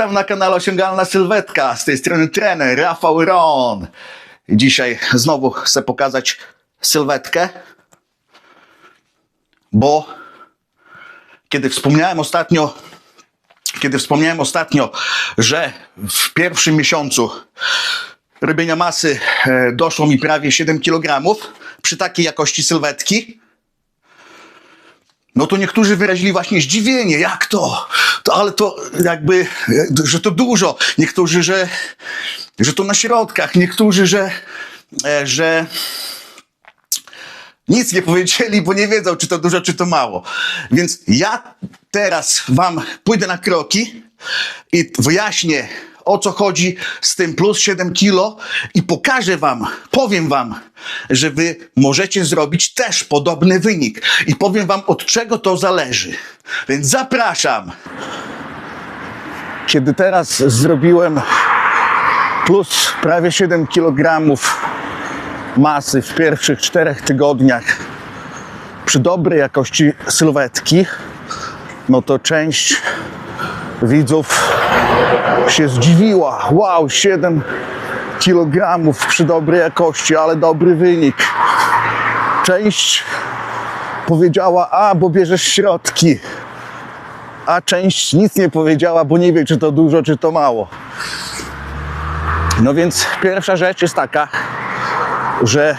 Witam na kanale Osiągalna Sylwetka. Z tej strony trener Rafał Ron. Dzisiaj znowu chcę pokazać sylwetkę, bo kiedy wspomniałem ostatnio, kiedy wspomniałem ostatnio, że w pierwszym miesiącu robienia masy e, doszło mi prawie 7 kg przy takiej jakości sylwetki, no to niektórzy wyrazili właśnie zdziwienie, jak to? to ale to jakby, że to dużo. Niektórzy, że, że to na środkach. Niektórzy, że, e, że nic nie powiedzieli, bo nie wiedzą, czy to dużo, czy to mało. Więc ja teraz wam pójdę na kroki i wyjaśnię, o co chodzi z tym plus 7 kilo i pokażę wam, powiem wam, że wy możecie zrobić też podobny wynik i powiem wam, od czego to zależy. Więc zapraszam. Kiedy teraz zrobiłem plus prawie 7 kg masy w pierwszych czterech tygodniach przy dobrej jakości sylwetki, no to część widzów się zdziwiła. Wow, 7 kg przy dobrej jakości, ale dobry wynik. Część powiedziała, a bo bierzesz środki, a część nic nie powiedziała, bo nie wie, czy to dużo, czy to mało. No więc pierwsza rzecz jest taka, że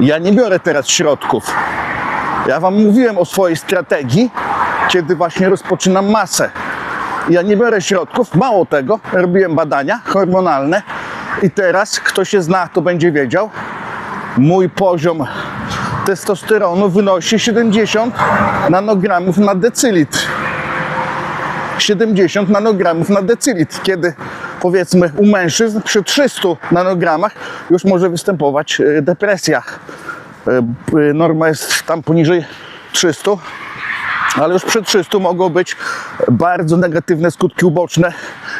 ja nie biorę teraz środków. Ja Wam mówiłem o swojej strategii, kiedy właśnie rozpoczynam masę. Ja nie biorę środków, mało tego, robiłem badania hormonalne i teraz kto się zna, to będzie wiedział. Mój poziom testosteronu wynosi 70 nanogramów na decylitr. 70 nanogramów na decylitr, kiedy powiedzmy u mężczyzn przy 300 nanogramach już może występować e, depresja. E, e, Norma jest tam poniżej 300, ale już przy 300 mogą być bardzo negatywne skutki uboczne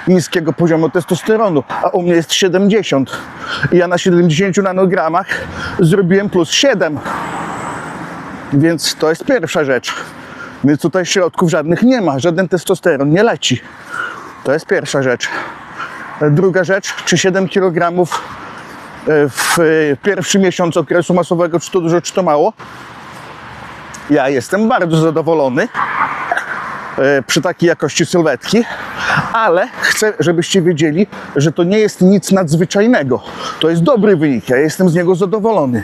niskiego poziomu testosteronu, a u mnie jest 70. I ja na 70 nanogramach zrobiłem plus 7. Więc to jest pierwsza rzecz. Więc tutaj środków żadnych nie ma, żaden testosteron nie leci. To jest pierwsza rzecz. Druga rzecz, czy 7 kg w pierwszy miesiąc okresu masowego, czy to dużo, czy to mało? Ja jestem bardzo zadowolony e, przy takiej jakości sylwetki, ale chcę, żebyście wiedzieli, że to nie jest nic nadzwyczajnego. To jest dobry wynik, ja jestem z niego zadowolony,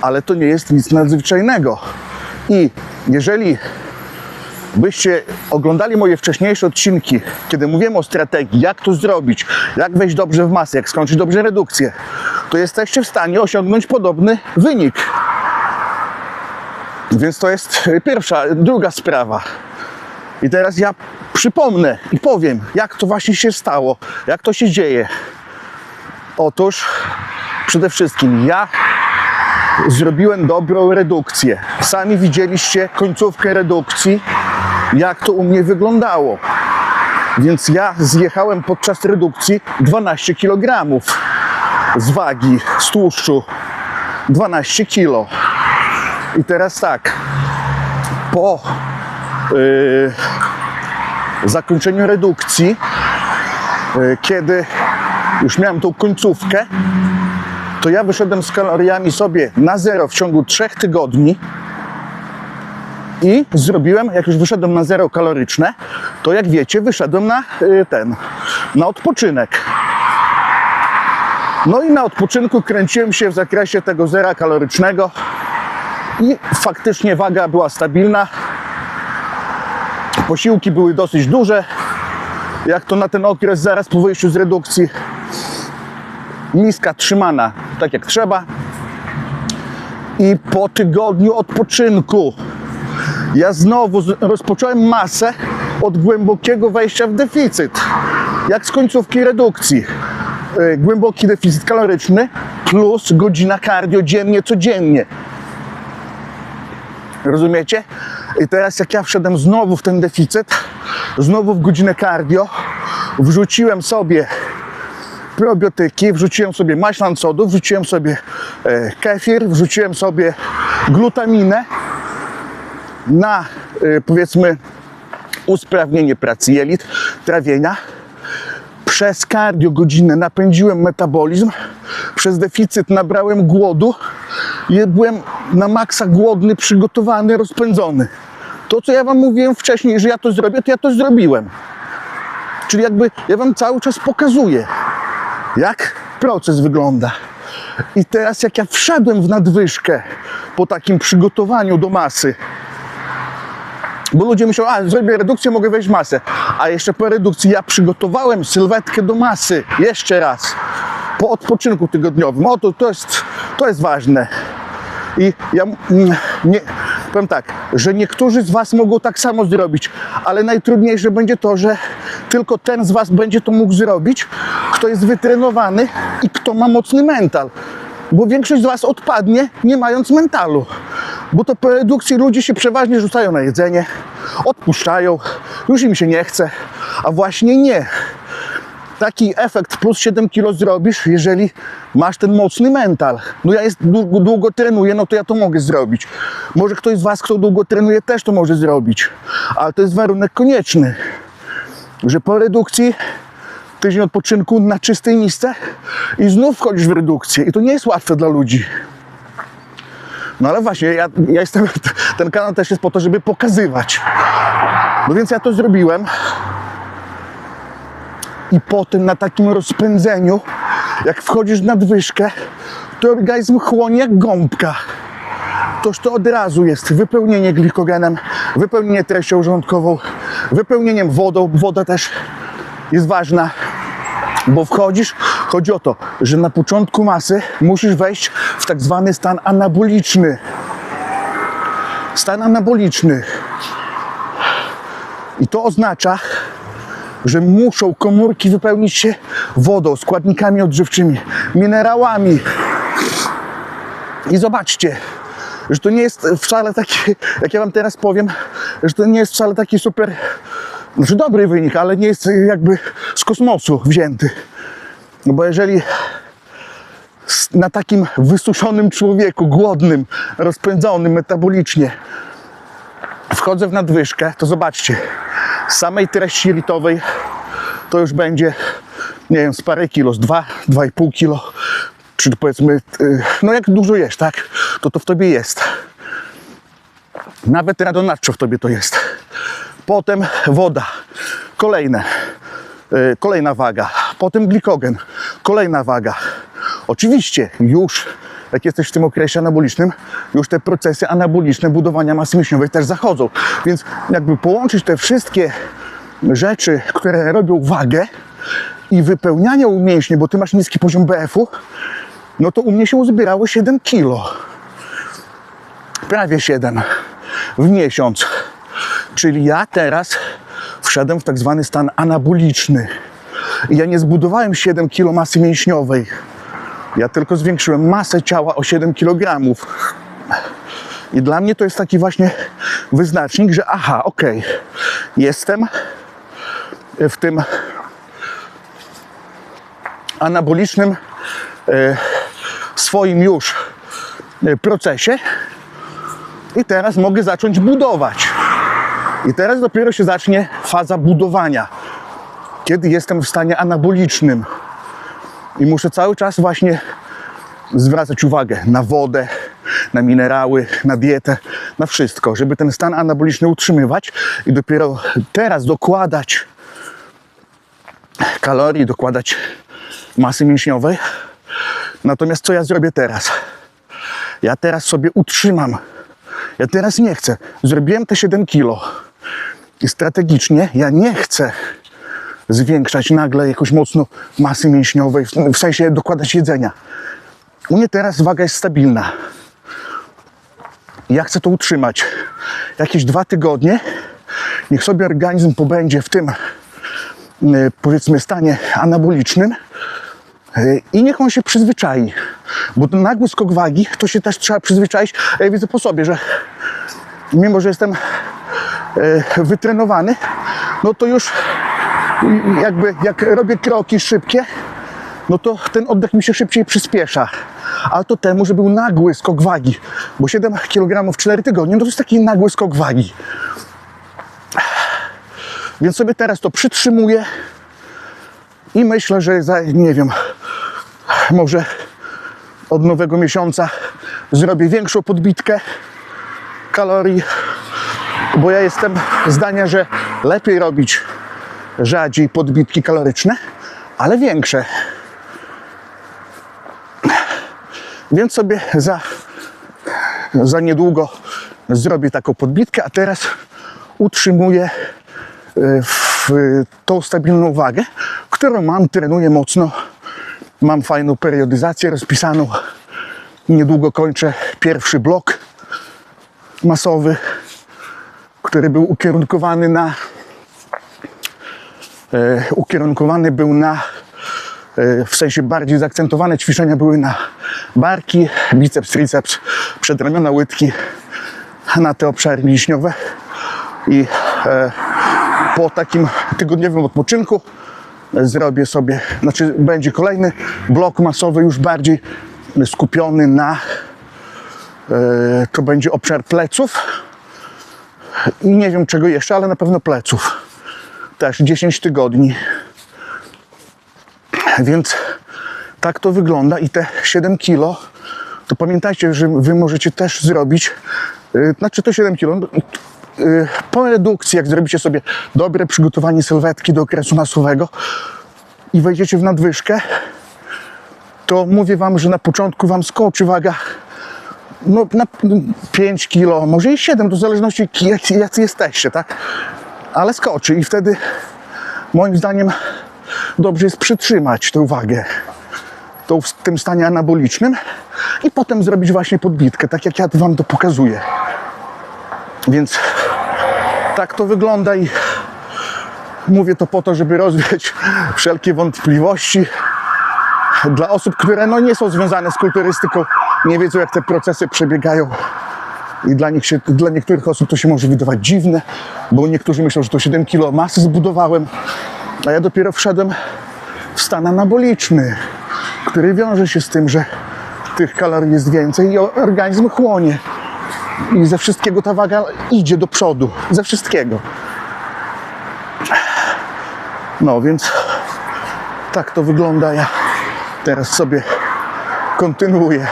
ale to nie jest nic nadzwyczajnego. I jeżeli byście oglądali moje wcześniejsze odcinki, kiedy mówiłem o strategii, jak to zrobić, jak wejść dobrze w masę, jak skończyć dobrze redukcję, to jesteście w stanie osiągnąć podobny wynik. Więc to jest pierwsza, druga sprawa. I teraz ja przypomnę i powiem, jak to właśnie się stało, jak to się dzieje. Otóż przede wszystkim ja zrobiłem dobrą redukcję. Sami widzieliście końcówkę redukcji, jak to u mnie wyglądało. Więc ja zjechałem podczas redukcji 12 kg z wagi, z tłuszczu. 12 kg. I teraz tak, po yy, zakończeniu redukcji, yy, kiedy już miałem tą końcówkę, to ja wyszedłem z kaloriami sobie na zero w ciągu trzech tygodni i zrobiłem, jak już wyszedłem na zero kaloryczne, to jak wiecie, wyszedłem na yy, ten, na odpoczynek. No i na odpoczynku kręciłem się w zakresie tego zera kalorycznego i faktycznie waga była stabilna. Posiłki były dosyć duże, jak to na ten okres zaraz po wyjściu z redukcji. Miska trzymana tak jak trzeba. I po tygodniu odpoczynku ja znowu rozpocząłem masę od głębokiego wejścia w deficyt. Jak z końcówki redukcji. Y, Głęboki deficyt kaloryczny plus godzina cardio dziennie, codziennie. Rozumiecie? I teraz jak ja wszedłem znowu w ten deficyt, znowu w godzinę cardio, wrzuciłem sobie probiotyki, wrzuciłem sobie maślan sodu, wrzuciłem sobie e, kefir, wrzuciłem sobie glutaminę na e, powiedzmy usprawnienie pracy jelit, trawienia Przez cardio godzinę napędziłem metabolizm, przez deficyt nabrałem głodu i byłem na maksa głodny, przygotowany, rozpędzony. To, co ja wam mówiłem wcześniej, że ja to zrobię, to ja to zrobiłem. Czyli jakby ja wam cały czas pokazuję, jak proces wygląda. I teraz jak ja wszedłem w nadwyżkę po takim przygotowaniu do masy, bo ludzie myślą, a zrobię redukcję, mogę wejść w masę. A jeszcze po redukcji ja przygotowałem sylwetkę do masy. Jeszcze raz. Po odpoczynku tygodniowym. O, to, jest, to jest ważne. I ja nie, powiem tak, że niektórzy z Was mogą tak samo zrobić, ale najtrudniejsze będzie to, że tylko ten z Was będzie to mógł zrobić, kto jest wytrenowany i kto ma mocny mental. Bo większość z Was odpadnie, nie mając mentalu. Bo to po redukcji ludzie się przeważnie rzucają na jedzenie, odpuszczają, już im się nie chce, a właśnie nie taki efekt plus 7 kilo zrobisz, jeżeli masz ten mocny mental. No ja jest, długo, długo trenuję, no to ja to mogę zrobić. Może ktoś z Was, kto długo trenuje, też to może zrobić. Ale to jest warunek konieczny, że po redukcji tydzień odpoczynku na czystej misce i znów wchodzisz w redukcję. I to nie jest łatwe dla ludzi. No ale właśnie, ja, ja jestem, ten kanał też jest po to, żeby pokazywać. No więc ja to zrobiłem i potem na takim rozpędzeniu, jak wchodzisz na nadwyżkę, to organizm chłonie jak gąbka. Toż to od razu jest wypełnienie glikogenem, wypełnienie treścią żołądkową, wypełnieniem wodą. Woda też jest ważna, bo wchodzisz, chodzi o to, że na początku masy musisz wejść w tak zwany stan anaboliczny. Stan anaboliczny. I to oznacza, że muszą komórki wypełnić się wodą, składnikami odżywczymi, minerałami. I zobaczcie, że to nie jest wcale taki, jak ja wam teraz powiem, że to nie jest wcale taki super, znaczy dobry wynik, ale nie jest jakby z kosmosu wzięty. No bo jeżeli na takim wysuszonym człowieku, głodnym, rozpędzonym metabolicznie, wchodzę w nadwyżkę, to zobaczcie, z samej treści litowej to już będzie, nie wiem, z parę kilo, z 2, 2,5 kilo, czy powiedzmy, y, no jak dużo jesz, tak, to to w tobie jest. Nawet radonadczo w tobie to jest. Potem woda, kolejne, y, kolejna waga, potem glikogen, kolejna waga. Oczywiście już jak jesteś w tym okresie anabolicznym, już te procesy anaboliczne budowania masy mięśniowej też zachodzą. Więc jakby połączyć te wszystkie rzeczy, które robią wagę i wypełnianie mięśni, bo ty masz niski poziom BF-u, no to u mnie się uzbierało 7 kilo. Prawie 7 w miesiąc. Czyli ja teraz wszedłem w tak zwany stan anaboliczny. Ja nie zbudowałem 7 kilo masy mięśniowej. Ja tylko zwiększyłem masę ciała o 7 kg. I dla mnie to jest taki właśnie wyznacznik, że aha, okej, jestem w tym anabolicznym e, swoim już e, procesie i teraz mogę zacząć budować. I teraz dopiero się zacznie faza budowania, kiedy jestem w stanie anabolicznym. I muszę cały czas właśnie zwracać uwagę na wodę, na minerały, na dietę, na wszystko, żeby ten stan anaboliczny utrzymywać i dopiero teraz dokładać kalorii, dokładać masy mięśniowej. Natomiast co ja zrobię teraz? Ja teraz sobie utrzymam. Ja teraz nie chcę. Zrobiłem te 7 kilo. I strategicznie ja nie chcę zwiększać nagle jakoś mocno masy mięśniowej, w- sensie dokładać jedzenia. U mnie teraz waga jest stabilna. Ja chcę to utrzymać. Jakieś dwa tygodnie. Niech sobie organizm pobędzie w tym, y, powiedzmy, stanie anabolicznym y, i niech on się przyzwyczai. Bo ten nagły skok wagi, to się też trzeba przyzwyczaić. Ja widzę po sobie, że mimo, że jestem y, wytrenowany, no to już jakby jak robię kroki szybkie, no to ten oddech mi się szybciej przyspiesza. Ale to temu, że był nagły skok wagi, bo 7 kg w 4 tygodnie, no to jest taki nagły skok wagi. Więc sobie teraz to przytrzymuję I myślę, że za, nie wiem, może od nowego miesiąca zrobię większą podbitkę kalorii, bo ja jestem zdania, że lepiej robić rzadziej podbitki kaloryczne, ale większe. Więc sobie za, za niedługo zrobię taką podbitkę, a teraz utrzymuję e, w tą stabilną wagę, którą mam, trenuję mocno. Mam fajną periodyzację rozpisaną. Niedługo kończę pierwszy blok masowy, który był ukierunkowany na ukierunkowany był na e, w sensie bardziej zaakcentowane ćwiczenia były na barki, biceps, triceps, przedramiona, łydki, na te obszary mięśniowe i e, po takim tygodniowym odpoczynku zrobię sobie, znaczy będzie kolejny blok masowy już bardziej skupiony na e, to będzie obszar pleców i nie wiem czego jeszcze, ale na pewno pleców. Też 10 tygodni. Więc tak to wygląda i te 7 kilo, to pamiętajcie, że wy możecie też zrobić, yy, znaczy to 7 kilo, yy, po redukcji, jak zrobicie sobie dobre przygotowanie sylwetki do okresu masowego i wejdziecie w nadwyżkę, to mówię wam, że na początku wam skoczy waga no, na 5 kilo, może i 7, to w zależności jacy jesteście, tak? Ale skoczy i wtedy moim zdaniem dobrze jest przytrzymać tę wagę tą w tym stanie anabolicznym i potem zrobić właśnie podbitkę, tak jak ja wam to pokazuję. Więc tak to wygląda i mówię to po to, żeby rozwiać wszelkie wątpliwości dla osób, które no, nie są związane z kulturystyką, nie wiedzą jak te procesy przebiegają. I dla, nich się, dla niektórych osób to się może wydawać dziwne, bo niektórzy myślą, że to 7 kg masy zbudowałem, a ja dopiero wszedłem w stan anaboliczny, który wiąże się z tym, że tych kalorii jest więcej i organizm chłonie. I ze wszystkiego ta waga idzie do przodu. Ze wszystkiego. No więc tak to wygląda. Ja teraz sobie kontynuuję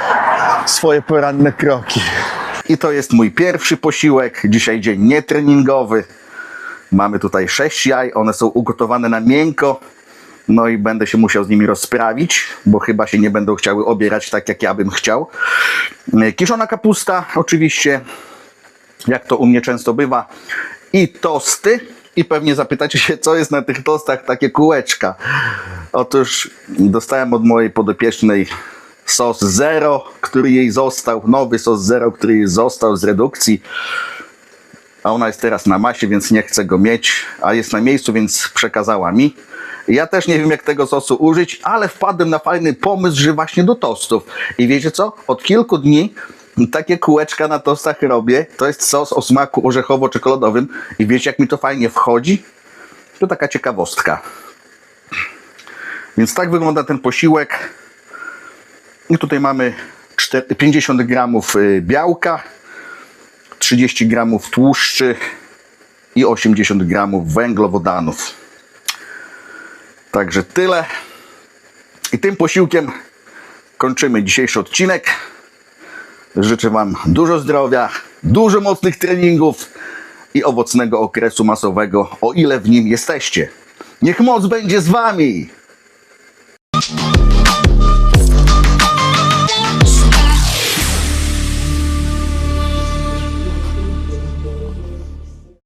swoje poranne kroki. I to jest mój pierwszy posiłek. Dzisiaj dzień nietreningowy. Mamy tutaj sześć jaj. One są ugotowane na miękko. No i będę się musiał z nimi rozprawić, bo chyba się nie będą chciały obierać tak, jak ja bym chciał. Kiszona kapusta, oczywiście, jak to u mnie często bywa. I tosty. I pewnie zapytacie się, co jest na tych tostach takie kółeczka. Otóż dostałem od mojej podopiecznej sos zero, który jej został, nowy sos zero, który jej został z redukcji. A ona jest teraz na masie, więc nie chce go mieć, a jest na miejscu, więc przekazała mi. Ja też nie wiem, jak tego sosu użyć, ale wpadłem na fajny pomysł, że właśnie do tostów. I wiecie co? Od kilku dni takie kółeczka na tostach robię. To jest sos o smaku orzechowo-czekoladowym. I wiecie, jak mi to fajnie wchodzi? To taka ciekawostka. Więc tak wygląda ten posiłek. I tutaj mamy czter- 50 gramów y, białka, 30 gramów tłuszczy i 80 gramów węglowodanów. Także tyle. I tym posiłkiem kończymy dzisiejszy odcinek. Życzę Wam dużo zdrowia, dużo mocnych treningów i owocnego okresu masowego, o ile w nim jesteście. Niech moc będzie z Wami!